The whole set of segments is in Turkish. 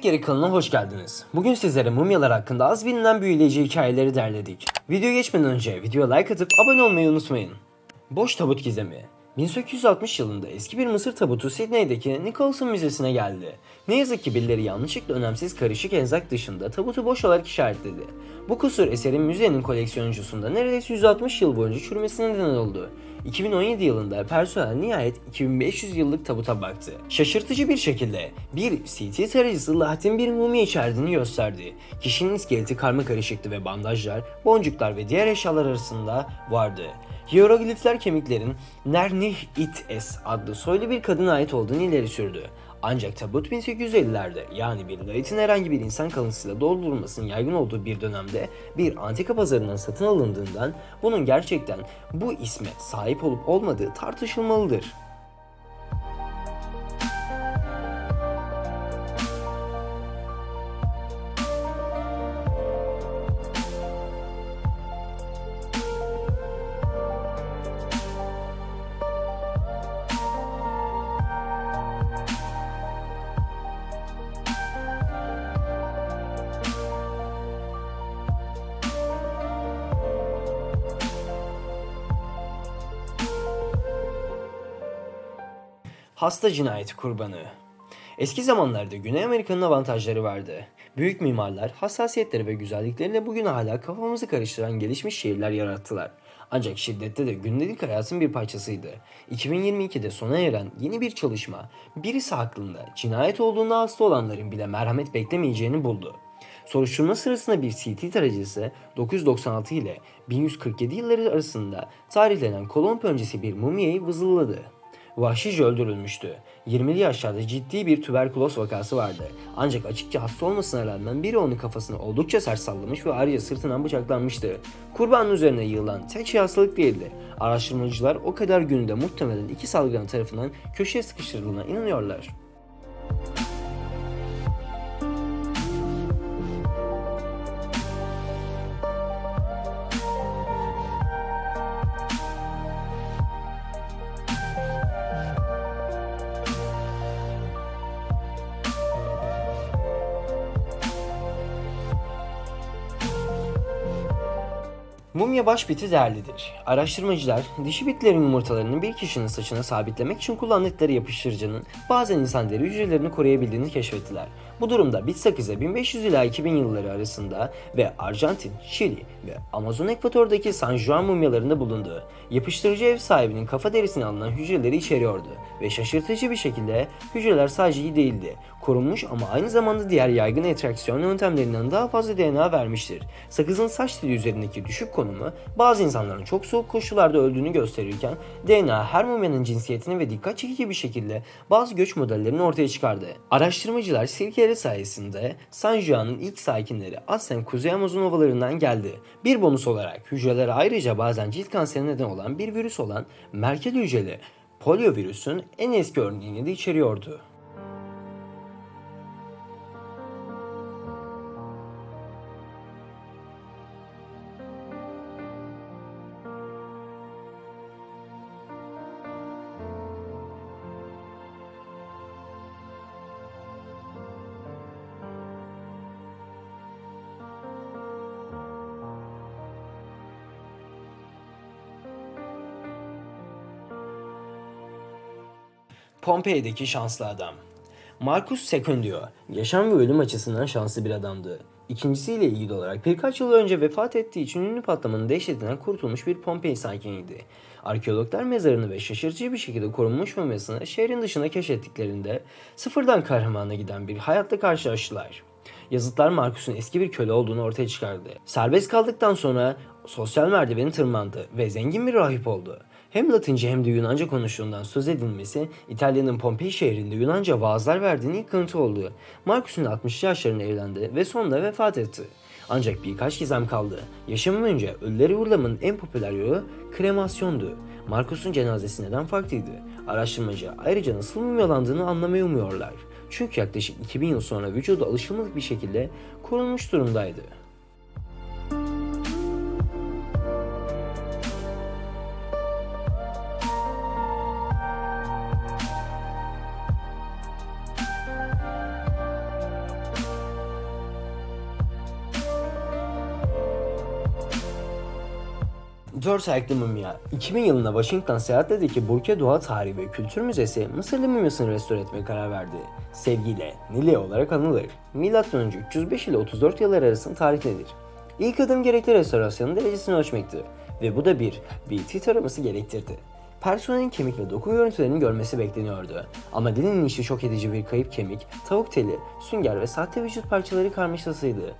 Yemek Yeri kanalına hoş geldiniz. Bugün sizlere mumyalar hakkında az bilinen büyüleyici hikayeleri derledik. Videoya geçmeden önce videoya like atıp abone olmayı unutmayın. Boş Tabut Gizemi 1860 yılında eski bir Mısır tabutu Sydney'deki Nicholson Müzesi'ne geldi. Ne yazık ki birileri yanlışlıkla önemsiz karışık enzak dışında tabutu boş olarak işaretledi. Bu kusur eserin müzenin koleksiyoncusunda neredeyse 160 yıl boyunca çürümesine neden oldu. 2017 yılında personel nihayet 2500 yıllık tabuta baktı. Şaşırtıcı bir şekilde bir CT tarayıcısı Latin bir mumya içerdiğini gösterdi. Kişinin iskeleti karma karışıktı ve bandajlar, boncuklar ve diğer eşyalar arasında vardı. Hieroglifler kemiklerin Nernih It Es adlı soylu bir kadına ait olduğunu ileri sürdü. Ancak tabut 1850'lerde yani bir layitin herhangi bir insan kalıntısıyla doldurulmasının yaygın olduğu bir dönemde bir antika pazarından satın alındığından bunun gerçekten bu isme sahip olup olmadığı tartışılmalıdır. Hasta cinayeti kurbanı. Eski zamanlarda Güney Amerika'nın avantajları vardı. Büyük mimarlar hassasiyetleri ve güzellikleriyle bugün hala kafamızı karıştıran gelişmiş şehirler yarattılar. Ancak şiddette de gündelik hayatın bir parçasıydı. 2022'de sona eren yeni bir çalışma birisi hakkında cinayet olduğunda hasta olanların bile merhamet beklemeyeceğini buldu. Soruşturma sırasında bir CT tarayıcısı 996 ile 1147 yılları arasında tarihlenen Kolomb öncesi bir mumyayı vızılladı vahşice öldürülmüştü. 20'li yaşlarda ciddi bir tüberküloz vakası vardı. Ancak açıkça hasta olmasına rağmen biri onun kafasını oldukça sert sallamış ve ayrıca sırtından bıçaklanmıştı. Kurbanın üzerine yığılan tek şey hastalık değildi. Araştırmacılar o kadar günde muhtemelen iki salgın tarafından köşeye sıkıştırıldığına inanıyorlar. Mumya baş biti değerlidir. Araştırmacılar dişi bitlerin yumurtalarını bir kişinin saçına sabitlemek için kullandıkları yapıştırıcının bazen insan deri hücrelerini koruyabildiğini keşfettiler. Bu durumda bit sakızı 1500 ila 2000 yılları arasında ve Arjantin, Şili ve Amazon ekvatordaki San Juan mumyalarında bulundu. Yapıştırıcı ev sahibinin kafa derisine alınan hücreleri içeriyordu ve şaşırtıcı bir şekilde hücreler sadece iyi değildi. Korunmuş ama aynı zamanda diğer yaygın etraksiyon yöntemlerinden daha fazla DNA vermiştir. Sakızın saç teli üzerindeki düşük konumu bazı insanların çok soğuk koşullarda öldüğünü gösterirken DNA her mumyanın cinsiyetini ve dikkat çekici bir şekilde bazı göç modellerini ortaya çıkardı. Araştırmacılar silkeleri sayesinde San Juan'ın ilk sakinleri aslen Kuzey Amazon ovalarından geldi. Bir bonus olarak hücreler ayrıca bazen cilt kanserine neden olan bir virüs olan Merkel hücreli poliovirüsün en eski örneğini de içeriyordu. Pompei'deki şanslı adam. Marcus Secundio, yaşam ve ölüm açısından şanslı bir adamdı. İkincisiyle ilgili olarak birkaç yıl önce vefat ettiği için ünlü patlamanın dehşetinden kurtulmuş bir Pompei sakiniydi. Arkeologlar mezarını ve şaşırtıcı bir şekilde korunmuş mumyasını şehrin dışına keşfettiklerinde sıfırdan kahramana giden bir hayatla karşılaştılar. Yazıtlar Marcus'un eski bir köle olduğunu ortaya çıkardı. Serbest kaldıktan sonra sosyal merdiveni tırmandı ve zengin bir rahip oldu. Hem Latince hem de Yunanca konuştuğundan söz edilmesi İtalya'nın Pompei şehrinde Yunanca vaazlar verdiğini ilk kanıtı oldu. Marcus'un 60 yaşlarında evlendi ve sonunda vefat etti. Ancak birkaç gizem kaldı. Yaşamı boyunca ölüleri uğurlamanın en popüler yolu kremasyondu. Marcus'un cenazesi neden farklıydı? Araştırmacı ayrıca nasıl mumyalandığını anlamayı umuyorlar. Çünkü yaklaşık 2000 yıl sonra vücudu alışılmadık bir şekilde korunmuş durumdaydı. Dört ayaklı mumya. 2000 yılında Washington Seyahat'teki Burke Doğa Tarihi ve Kültür Müzesi Mısırlı mumyasını restore etmeye karar verdi. Sevgiyle Nile olarak anılır. M.Ö. 305 ile 34 yıllar arasında tarihlenir. İlk adım gerekli restorasyonun derecesini ölçmekti ve bu da bir BT taraması gerektirdi. Personelin kemik ve doku görüntülerini görmesi bekleniyordu. Ama Dylan'ın işi şok edici bir kayıp kemik, tavuk teli, sünger ve sahte vücut parçaları karmaşasıydı.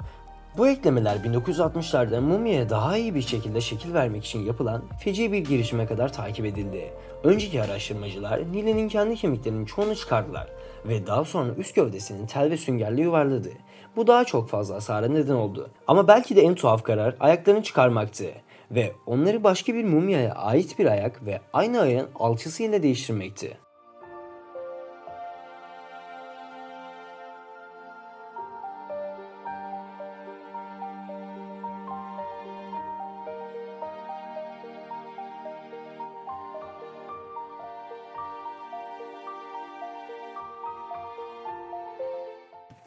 Bu eklemeler 1960'larda mumyaya daha iyi bir şekilde şekil vermek için yapılan feci bir girişime kadar takip edildi. Önceki araştırmacılar Nile'nin kendi kemiklerinin çoğunu çıkardılar ve daha sonra üst gövdesinin tel ve süngerle yuvarladı. Bu daha çok fazla hasara neden oldu. Ama belki de en tuhaf karar ayaklarını çıkarmaktı ve onları başka bir mumyaya ait bir ayak ve aynı ayağın alçısıyla değiştirmekti.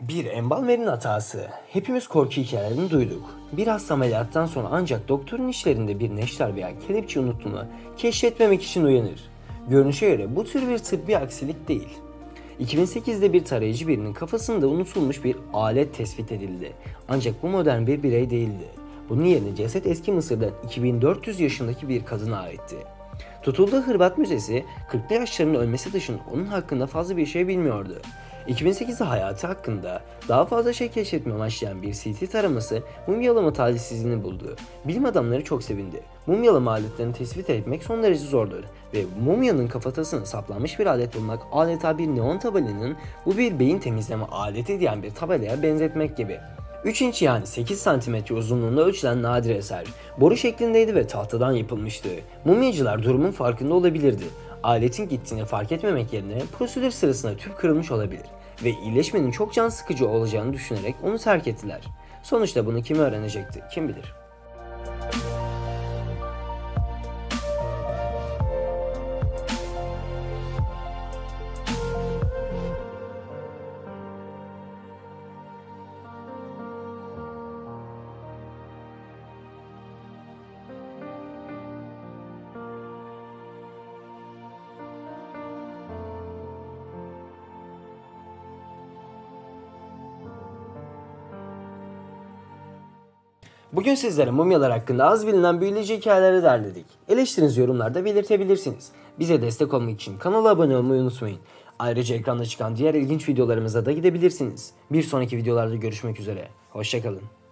Bir embalmerin hatası. Hepimiz korku hikayelerini duyduk. Bir hasta ameliyattan sonra ancak doktorun işlerinde bir neşter veya kelepçe unuttuğunu keşfetmemek için uyanır. Görünüşe göre bu tür bir tıbbi aksilik değil. 2008'de bir tarayıcı birinin kafasında unutulmuş bir alet tespit edildi. Ancak bu modern bir birey değildi. Bunun yerine ceset eski Mısır'dan 2400 yaşındaki bir kadına aitti. Tutulduğu Hırvat Müzesi 40'lı yaşlarının ölmesi dışında onun hakkında fazla bir şey bilmiyordu. 2008'de hayatı hakkında daha fazla şey keşfetme amaçlayan bir CT taraması mumyalama talihsizliğini buldu. Bilim adamları çok sevindi. Mumyalama aletlerini tespit etmek son derece zordur ve mumyanın kafatasına saplanmış bir alet bulmak adeta bir neon tabelanın bu bir beyin temizleme aleti diyen bir tabelaya benzetmek gibi. 3 inç yani 8 cm uzunluğunda ölçülen nadir eser. Boru şeklindeydi ve tahtadan yapılmıştı. Mumyacılar durumun farkında olabilirdi. Aletin gittiğini fark etmemek yerine prosedür sırasında tüp kırılmış olabilir ve iyileşmenin çok can sıkıcı olacağını düşünerek onu terk ettiler. Sonuçta bunu kim öğrenecekti kim bilir. Bugün sizlere mumyalar hakkında az bilinen büyüleyici hikayeleri derledik. Eleştirinizi yorumlarda belirtebilirsiniz. Bize destek olmak için kanala abone olmayı unutmayın. Ayrıca ekranda çıkan diğer ilginç videolarımıza da gidebilirsiniz. Bir sonraki videolarda görüşmek üzere. Hoşçakalın.